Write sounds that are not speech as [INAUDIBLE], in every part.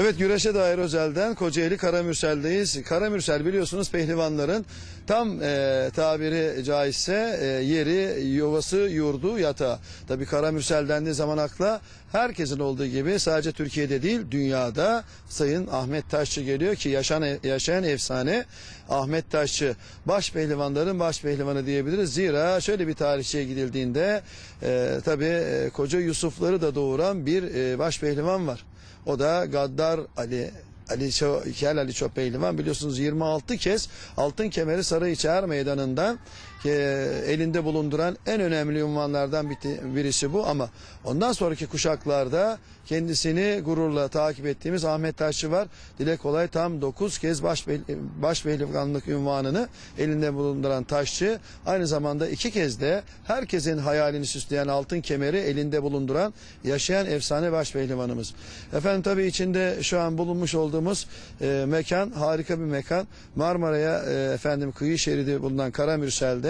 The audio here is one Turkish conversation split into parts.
Evet güreşe dair özelden Kocaeli Karamürsel'deyiz. Karamürsel biliyorsunuz pehlivanların tam e, tabiri caizse e, yeri, yuvası, yurdu, yatağı. Tabi Karamürsel dendiği zaman akla herkesin olduğu gibi sadece Türkiye'de değil dünyada Sayın Ahmet Taşçı geliyor ki yaşayan, yaşayan efsane Ahmet Taşçı baş pehlivanların baş pehlivanı diyebiliriz. Zira şöyle bir tarihçiye gidildiğinde e, tabi e, koca Yusufları da doğuran bir e, baş pehlivan var. O da Gaddar Ali Ali Ço, Kel Ali Ço Pehlivan biliyorsunuz 26 kez altın kemeri Sarıçer Meydanı'nda e, elinde bulunduran en önemli unvanlardan birisi bu ama ondan sonraki kuşaklarda kendisini gururla takip ettiğimiz Ahmet Taşçı var. Dile kolay tam 9 kez baş, baş unvanını elinde bulunduran Taşçı aynı zamanda iki kez de herkesin hayalini süsleyen altın kemeri elinde bulunduran yaşayan efsane baş. Efendim tabii içinde şu an bulunmuş olduğumuz e, mekan harika bir mekan. Marmara'ya e, efendim kıyı şeridi bulunan Karamürsel'de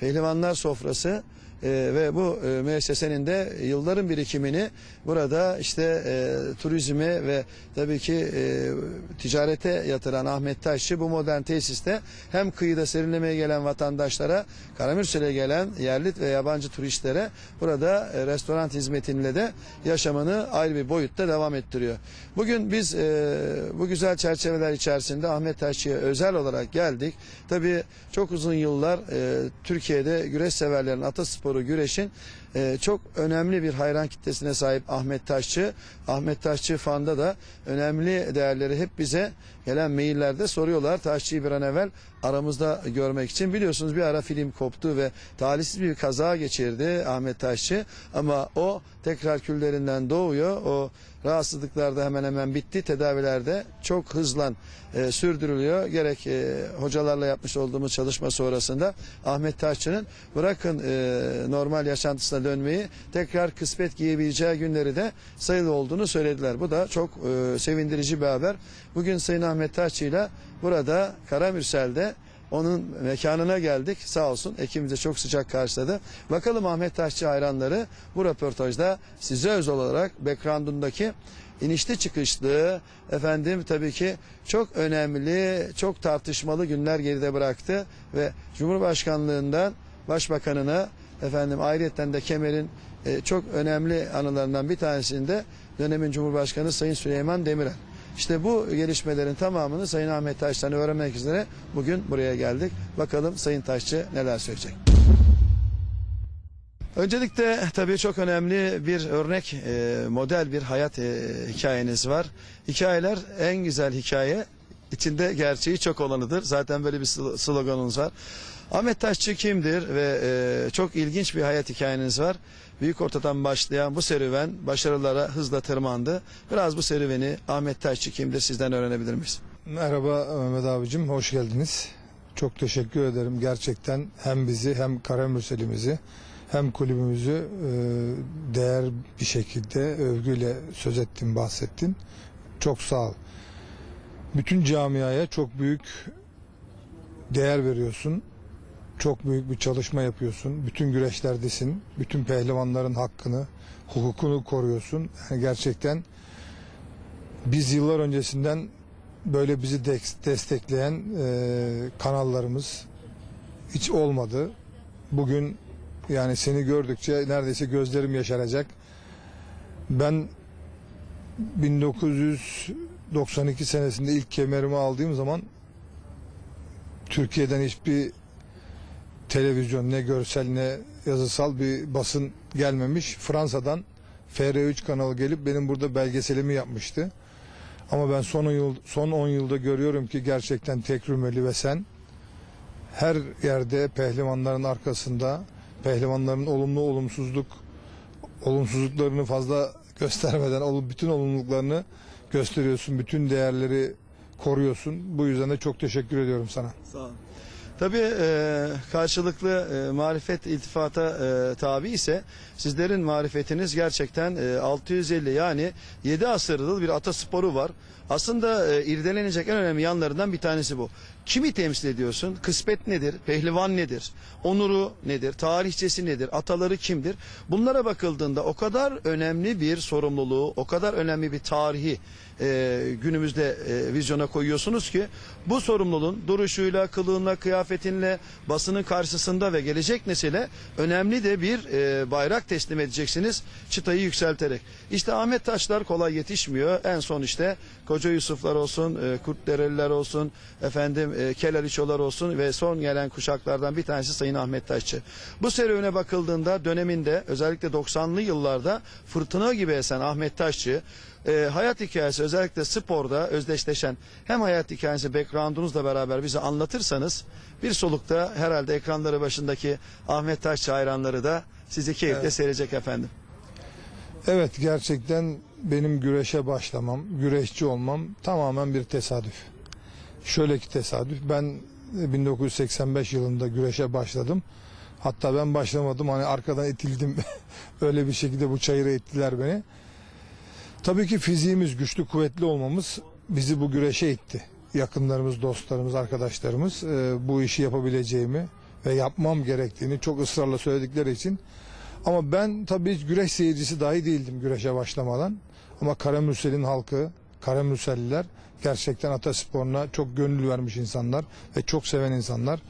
pehlivanlar sofrası e, ve bu e, müessesenin de yılların birikimini burada işte e, turizme ve tabii ki e, ticarete yatıran Ahmet Taşçı bu modern tesiste hem kıyıda serinlemeye gelen vatandaşlara, Karamürsel'e gelen yerli ve yabancı turistlere burada e, restoran hizmetiyle de yaşamını ayrı bir boyutta devam ettiriyor. Bugün biz e, bu güzel çerçeveler içerisinde Ahmet Taşçı'ya özel olarak geldik. Tabii çok uzun yıllar e, Türkiye'de güreş severlerin atasporu güreşin e, çok önemli bir hayran kitlesine sahip Ahmet Taşçı. Ahmet Taşçı fanda da önemli değerleri hep bize gelen maillerde soruyorlar. Taşçı'yı bir an evvel aramızda görmek için. Biliyorsunuz bir ara film koptu ve talihsiz bir kaza geçirdi Ahmet Taşçı. Ama o tekrar küllerinden doğuyor. O rahatsızlıklarda hemen hemen bitti. Tedavilerde çok hızlan e, sürdürülüyor. Gerek e, hocalarla yapmış olduğumuz çalışma sonrasında Ahmet Taşçı'nın bırakın e, normal yaşantısına dönmeyi tekrar kısmet giyebileceği günleri de sayılı olduğunu söylediler. Bu da çok e, sevindirici bir haber. Bugün Sayın Ahmet Taşçı ile burada Karamürsel'de onun mekanına geldik. Sağ olsun ekibimize çok sıcak karşıladı. Bakalım Ahmet Taşçı hayranları bu röportajda size özel olarak background'undaki inişli çıkışlı efendim tabii ki çok önemli, çok tartışmalı günler geride bıraktı ve Cumhurbaşkanlığından Başbakanına efendim ayrıyetten de Kemer'in e, çok önemli anılarından bir tanesinde dönemin Cumhurbaşkanı Sayın Süleyman Demirel. İşte bu gelişmelerin tamamını Sayın Ahmet Taş'tan öğrenmek üzere bugün buraya geldik. Bakalım Sayın Taşçı neler söyleyecek. Öncelikle tabii çok önemli bir örnek, e, model bir hayat e, hikayeniz var. Hikayeler en güzel hikaye, içinde gerçeği çok olanıdır. Zaten böyle bir sl- sloganınız var. Ahmet Taşçı kimdir ve e, çok ilginç bir hayat hikayeniz var. Büyük ortadan başlayan bu serüven başarılara hızla tırmandı. Biraz bu serüveni Ahmet Taşçı kimdir sizden öğrenebilir miyiz? Merhaba Mehmet abicim, hoş geldiniz. Çok teşekkür ederim. Gerçekten hem bizi hem Karamürsel'imizi hem kulübümüzü e, değer bir şekilde övgüyle söz ettin, bahsettin. Çok sağ ol. Bütün camiaya çok büyük değer veriyorsun. Çok büyük bir çalışma yapıyorsun. Bütün güreşlerdesin. Bütün pehlivanların hakkını, hukukunu koruyorsun. Yani gerçekten biz yıllar öncesinden böyle bizi dek- destekleyen e, kanallarımız hiç olmadı. Bugün yani seni gördükçe neredeyse gözlerim yaşaracak. Ben 1992 senesinde ilk kemerimi aldığım zaman Türkiye'den hiçbir televizyon ne görsel ne yazısal bir basın gelmemiş. Fransa'dan FR3 kanalı gelip benim burada belgeselimi yapmıştı. Ama ben son yıl son 10 yılda görüyorum ki gerçekten tek Rumeli ve sen her yerde pehlivanların arkasında pehlivanların olumlu olumsuzluk olumsuzluklarını fazla [LAUGHS] göstermeden ol- bütün olumluluklarını gösteriyorsun. Bütün değerleri koruyorsun. Bu yüzden de çok teşekkür ediyorum sana. Sağ olun. Tabii e, karşılıklı e, marifet iltifata e, tabi ise sizlerin marifetiniz gerçekten e, 650 yani 7 asırdır bir atasporu var. Aslında e, irdelenecek en önemli yanlarından bir tanesi bu. Kimi temsil ediyorsun? Kısmet nedir? Pehlivan nedir? Onuru nedir? Tarihçesi nedir? Ataları kimdir? Bunlara bakıldığında o kadar önemli bir sorumluluğu, o kadar önemli bir tarihi e, günümüzde e, vizyona koyuyorsunuz ki bu sorumluluğun duruşuyla, kılığınla, kıyafetinle, basının karşısında ve gelecek nesile önemli de bir e, bayrak teslim edeceksiniz çıtayı yükselterek. İşte Ahmet Taşlar kolay yetişmiyor. En son işte Koca Yusuflar olsun, e, Kurtdereliler olsun, efendim e, Kelaliçolar olsun ve son gelen kuşaklardan bir tanesi Sayın Ahmet Taşçı. Bu serüvene bakıldığında döneminde özellikle 90'lı yıllarda fırtına gibi esen Ahmet Taşçı e, hayat hikayesi özellikle sporda özdeşleşen hem hayat hikayesi background'unuzla beraber bize anlatırsanız bir solukta herhalde ekranları başındaki Ahmet Taşçı hayranları da sizi keyifle Evet. seyredecek efendim. Evet gerçekten benim güreşe başlamam, güreşçi olmam tamamen bir tesadüf. Şöyle ki tesadüf ben 1985 yılında güreşe başladım. Hatta ben başlamadım hani arkadan itildim. [LAUGHS] Öyle bir şekilde bu çayıra ittiler beni. Tabii ki fiziğimiz güçlü kuvvetli olmamız bizi bu güreşe itti. Yakınlarımız, dostlarımız, arkadaşlarımız e, bu işi yapabileceğimi ve yapmam gerektiğini çok ısrarla söyledikleri için ama ben tabii hiç güreş seyircisi dahi değildim güreşe başlamadan. Ama Karamürsel'in halkı, Karamürselliler gerçekten atasporuna çok gönül vermiş insanlar ve çok seven insanlar.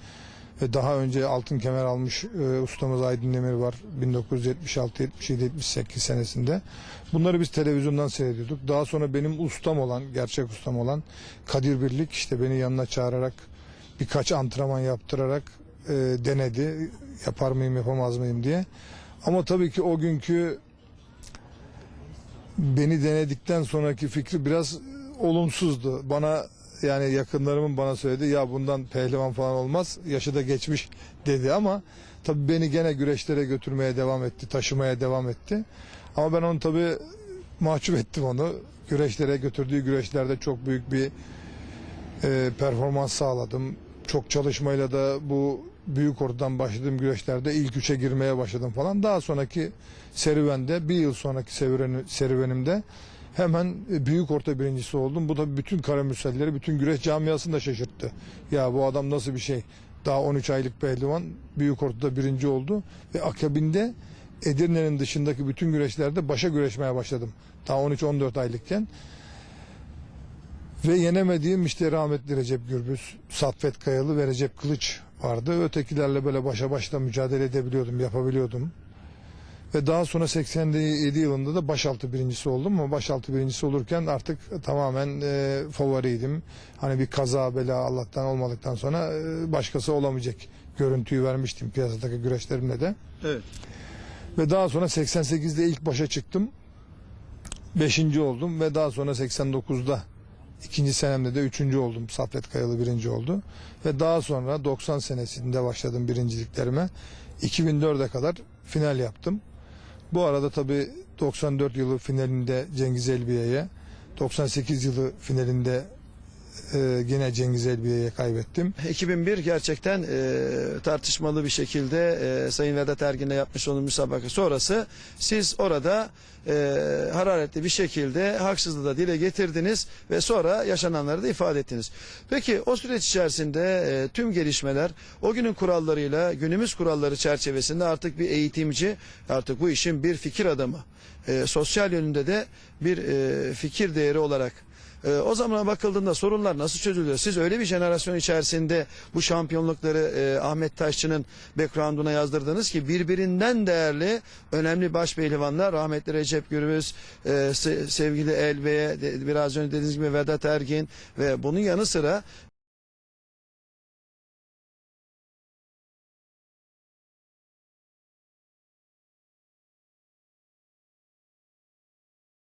Ve daha önce altın kemer almış e, ustamız Aydın Demir var 1976, 77, 78 senesinde. Bunları biz televizyondan seyrediyorduk. Daha sonra benim ustam olan, gerçek ustam olan Kadir Birlik işte beni yanına çağırarak birkaç antrenman yaptırarak e, denedi. Yapar mıyım, yapamaz mıyım diye. Ama tabii ki o günkü beni denedikten sonraki fikri biraz olumsuzdu. Bana yani yakınlarımın bana söyledi ya bundan pehlivan falan olmaz yaşı da geçmiş dedi ama tabii beni gene güreşlere götürmeye devam etti taşımaya devam etti. Ama ben onu tabii mahcup ettim onu. Güreşlere götürdüğü güreşlerde çok büyük bir e, performans sağladım. Çok çalışmayla da bu büyük ortadan başladığım güreşlerde ilk üçe girmeye başladım falan daha sonraki serüvende bir yıl sonraki serüveni- serüvenimde hemen e, büyük orta birincisi oldum. Bu da bütün karamürselleri, bütün güreş camiasını da şaşırttı. Ya bu adam nasıl bir şey? Daha 13 aylık pehlivan büyük ortada birinci oldu ve akabinde Edirne'nin dışındaki bütün güreşlerde başa güreşmeye başladım. Daha 13-14 aylıkken. Ve yenemediğim işte rahmetli Recep Gürbüz, Satvet Kayalı ve Recep Kılıç vardı. Ötekilerle böyle başa başla mücadele edebiliyordum, yapabiliyordum. Ve daha sonra 87 yılında da başaltı birincisi oldum ama başaltı birincisi olurken artık tamamen e, favoriydim. Hani bir kaza bela Allah'tan olmadıktan sonra e, başkası olamayacak görüntüyü vermiştim piyasadaki güreşlerimle de. Evet. Ve daha sonra 88'de ilk başa çıktım. Beşinci oldum ve daha sonra 89'da ikinci senemde de üçüncü oldum. Saffet Kayalı birinci oldu. Ve daha sonra 90 senesinde başladım birinciliklerime. 2004'e kadar final yaptım. Bu arada tabii 94 yılı finalinde Cengiz Elbiye'ye, 98 yılı finalinde e, yine Cengiz Elbiye'ye kaybettim. 2001 gerçekten e, tartışmalı bir şekilde e, Sayın Vedat Ergin'le yapmış olduğu müsabaka sonrası siz orada e, hararetli bir şekilde haksızlığı da dile getirdiniz ve sonra yaşananları da ifade ettiniz. Peki o süreç içerisinde e, tüm gelişmeler o günün kurallarıyla günümüz kuralları çerçevesinde artık bir eğitimci artık bu işin bir fikir adamı e, sosyal yönünde de bir e, fikir değeri olarak ee, o zamana bakıldığında sorunlar nasıl çözülüyor? Siz öyle bir jenerasyon içerisinde bu şampiyonlukları e, Ahmet Taşçı'nın background'una yazdırdınız ki birbirinden değerli önemli baş pehlivanlar rahmetli Recep Gürbüz, e, se- sevgili Elbeye, biraz önce dediğiniz gibi Vedat Ergin ve bunun yanı sıra